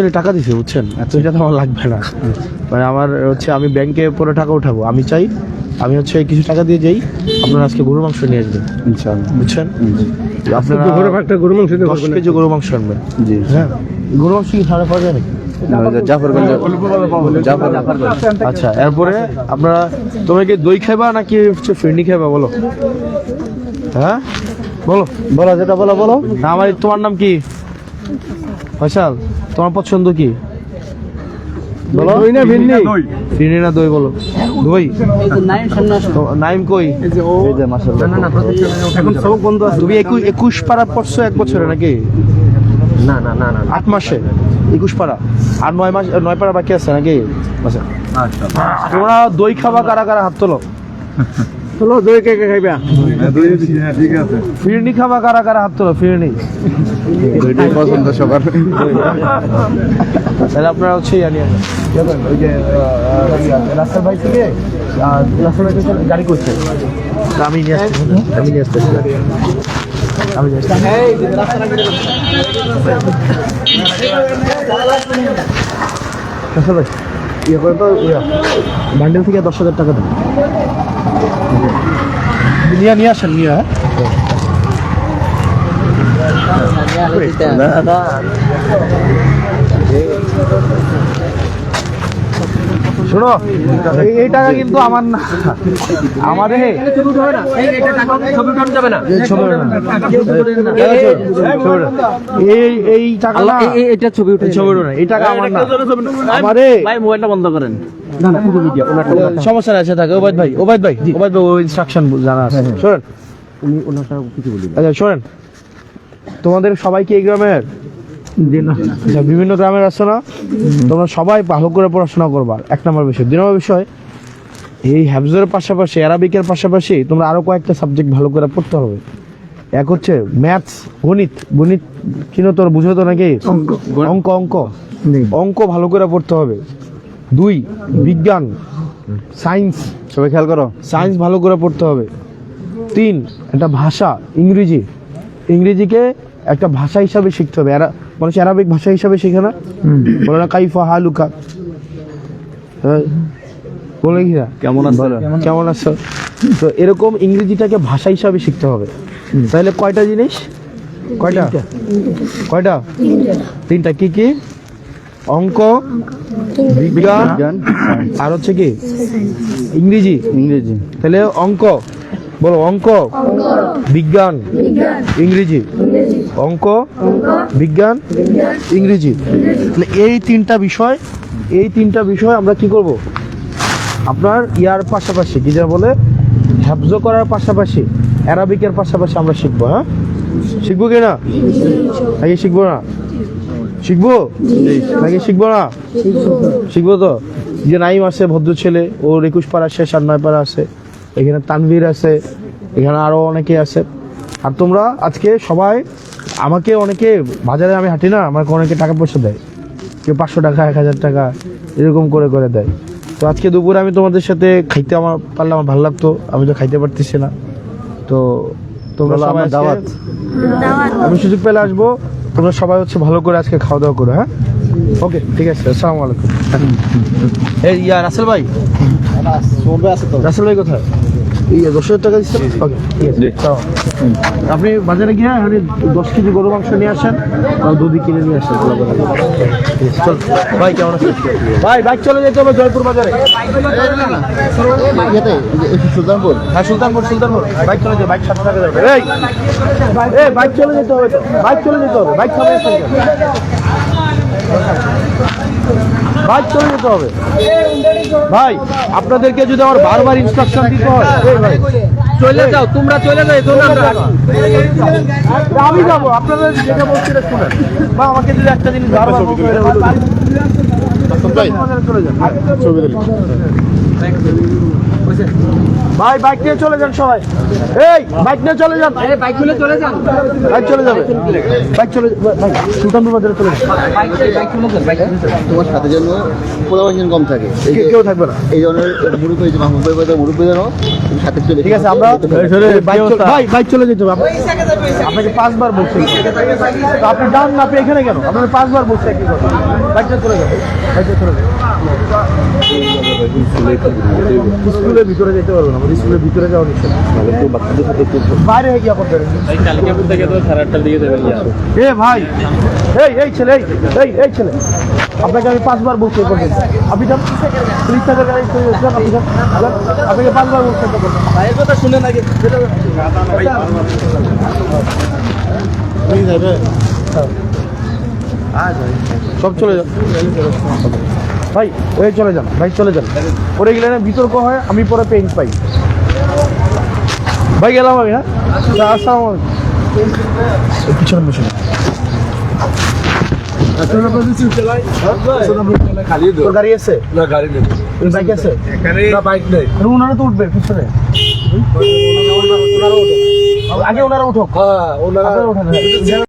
Actually টাকা দিছে বুঝছেন? এত এটা তো আমার লাগবে না। মানে আমার হচ্ছে আমি ব্যাংকে পরে টাকা উঠাবো। আমি চাই আমি হচ্ছে কিছু টাকা দিয়ে যাই আপনারা আজকে গরুর মাংস নিয়ে আসবেন। ইনশাআল্লাহ। বুঝছেন? আপনারা একটা গরু মাংস দশ কেজি গরু মাংস আনবেন। জি। হ্যাঁ। গরু মাংস কি ঠান্ডা পাওয়া যায় নাকি? জাফর আচ্ছা এরপরে আপনারা তোমরা কি দই খাইবা নাকি হচ্ছে ফিরনি খাইবা বলো? হ্যাঁ? বলো। বলো যেটা বলো বলো। আমার তোমার নাম কি? ফয়সাল? তোমার পছন্দ কি? বলো। দই না ভিন্নি না দই। বলো। দই? তো নাইম কই? এই যে মাশাআল্লাহ। এখন সব বন্ধ আছে। তুমি একুশ একুশ পাড়া পড়ছো এক বছরে নাকি? না না না না আট মাসে? একুশ পাড়া আর নয় মাস নয় পাড়া বাকি আছে নাকি? আচ্ছা। তোমরা দই খাবা কারা কারা হাত তোলো? চলো দই কে কে খাইবা? ঠিক আছে ফিরনি খাবা কারা কারা হাত তোলো ফিরনি। পছন্দ সবার তাহলে আপনারা হচ্ছে ইয়া নিয়ে ওই যে রাস্তার ভাই থেকে রাস্তার ভাই থেকে গাড়ি করছে। আমি নিয়ে আসছি। আমি নিয়ে আসতেছি আমি নিয়ে আসছি। ভাই ইয়ে করে তো বান্ডেল থেকে দশ হাজার টাকা দেন নিয়ে নিয়ে আসেন নিয়ে। হ্যাঁ শোনো এই- টাকা কিন্তু আমার না আমারে না। এই ছবি ওঠে না। এই এই টাকা না। এটা ছবি উঠে ছবি না। এই টাকা আমার না। আমারে ভাই মোবাইলটা বন্ধ করেন। না না পুরো মিডিয়া ওনারটা সমস্যা আছে থাকে। ওবায়দ ভাই ওবায়দ ভাই ওবায়দ ভাই ও ইনস্ট্রাকশন জানা আছে। শোনেন। উনি ওনারটা কিছু বলি আচ্ছা শোনেন। তোমাদের সবাই কি এই গ্রামের? আচ্ছা বিভিন্ন গ্রামের আছে না? তোমরা সবাই ভালো করে পড়াশোনা করবা। এক নম্বর বিষয়। দুই নম্বর বিষয় এই হ্যাবজের পাশাপাশি অ্যারাবিকের পাশাপাশি তোমরা আরও কয়েকটা সাবজেক্ট ভালো করে পড়তে হবে। এক হচ্ছে ম্যাথস গণিত। গণিত কিনো তোর বুঝো তো নাকি? অঙ্ক। অঙ্ক অঙ্ক। ভালো করে পড়তে হবে। দুই বিজ্ঞান। সায়েন্স সবাই খেয়াল করো। সায়েন্স ভালো করে পড়তে হবে। তিন একটা ভাষা ইংরেজি। ইংরেজিকে একটা ভাষা হিসাবে শিখতে হবে। এরা মানুষ অ্যারাবিক ভাষা হিসাবে শেখে না বলে না কাইফা হালুকা। হ্যাঁ, বলে কি না? কেমন আছো? কেমন আছো? তো এরকম ইংরেজিটাকে ভাষা হিসাবে শিখতে হবে। তাহলে কয়টা জিনিস? কয়টা? কয়টা? তিনটা। কি কি? অঙ্ক বিজ্ঞান। আর হচ্ছে কি? ইংরেজি। ইংরেজি। তাহলে অঙ্ক। বলো অঙ্ক? বিজ্ঞান। ইংরেজি। অঙ্ক। বিজ্ঞান। ইংরেজি। তাহলে এই তিনটা বিষয় এই তিনটা বিষয় আমরা কি করব? আপনার ইয়ার পাশাপাশি কি যা বলে হ্যাবজ করার পাশাপাশি অ্যারাবিকের পাশাপাশি আমরা শিখব হ্যাঁ? শিখব কি না? আগে শিখব না? শিখব? নাকি শিখব না? শিখব। তো। যে নাইম আছে ভদ্র ছেলে ওর একুশ পাড়া শেষ আর নয় পাড়া আছে। এখানে তানভীর আছে এখানে আরও অনেকে আছে। আর তোমরা আজকে সবাই আমাকে অনেকে বাজারে আমি হাঁটি না আমাকে অনেকে টাকা পয়সা দেয়। কেউ পাঁচশো টাকা এক হাজার টাকা এরকম করে করে দেয়। তো আজকে দুপুরে আমি তোমাদের সাথে খাইতে আমার পারলে আমার ভালো লাগতো আমি তো খাইতে পারতেছি না। তো তোমরা সবাই আমার দাওয়াত। আমি সুযোগ পেলে আসব তোমরা সবাই হচ্ছে ভালো করে আজকে খাওয়া দাওয়া করো হ্যাঁ? ওকে ঠিক আছে আসসালামু আলাইকুম। এই ইয়া রাসেল ভাই? রাসেল ভাই কোথায়? এই দশ হাজার টাকা দিচ্ছেন। আপনি বাজারে গিয়ে মানে দশ কেজি গরু মাংস নিয়ে আসেন আর দুধি কিনে নিয়ে আসেন চল। ভাই কেমন আছেন? ভাই বাইক চলে যেতে হবে জয়পুর বাজারে। সুলতানপুর হ্যাঁ সুলতানপুর সুলতানপুর। বাইক চলে যাবে বাইক সাথে থাকে যাবে। এই এই বাইক চলে যেতে হবে বাইক চলে যেতে হবে বাইক হবে বাইক চলে যেতে হবে। ভাই, আপনাদেরকে যদি আমার বারবার ইনস্ট্রাকশন দিতে হয় ভাই, চলে যাও, তোমরা চলে যাও তোমরা আমি যাব, আপনাদের যেটা বলছি শুনে বা আমাকে যদি একটা জিনিস বারবার ভাই? বাইক নিয়ে চলে যান সবাই। এই বাইক নিয়ে চলে যান। বাইক চলে যান। বাইক চলে যাবে। বাইক চলে ভাই সুলতানপুর বাজারে চলে তোমার সাথে যেন কম থাকে। কেউ থাকবে না। এই ধরনের মুরুব হয়েছে মাহমুদ ভাই যেন সাথে চলে ঠিক আছে আমরা ভাই বাইক চলে যেতে হবে। আপনাকে পাঁচবার বলছি। আপনি ডান না আপনি এখানে কেন? আপনাকে পাঁচবার বলছি একই কথা। বাইকটা চলে যাবে বাইকটা চলে যাবে। স্কুলের ভিতরে যেতে পারব না স্কুলের ভিতরে যাওয়া বাইরে গিয়ে করতে তো সাড়ে আটটার দিকে দেবেন এ ভাই এই এই ছেলে এই এই এই ছেলে। আপনাকে আমি পাঁচবার এই পর্যন্ত আপনি যান। পুলিশ থাকার গাড়ি আপনি যান। আপনাকে পাঁচবার এটা করতে। ভাইয়ের কথা শুনে নাকি? সব চলে যান ভাই এই চলে যান ভাই চলে যান। পরে গেলে না বিতর্ক হয় আমি পরে পেইন পাই। ভাই গেলাম আমি হ্যাঁ? আচ্ছা, আসসালামু পিছনে বসে গাড়ি আছে? বাইক আছে? বাইক নেই। ওনারা তো উঠবে পিছনে। আগে ওনারা উঠো। আগে ওনারা উঠো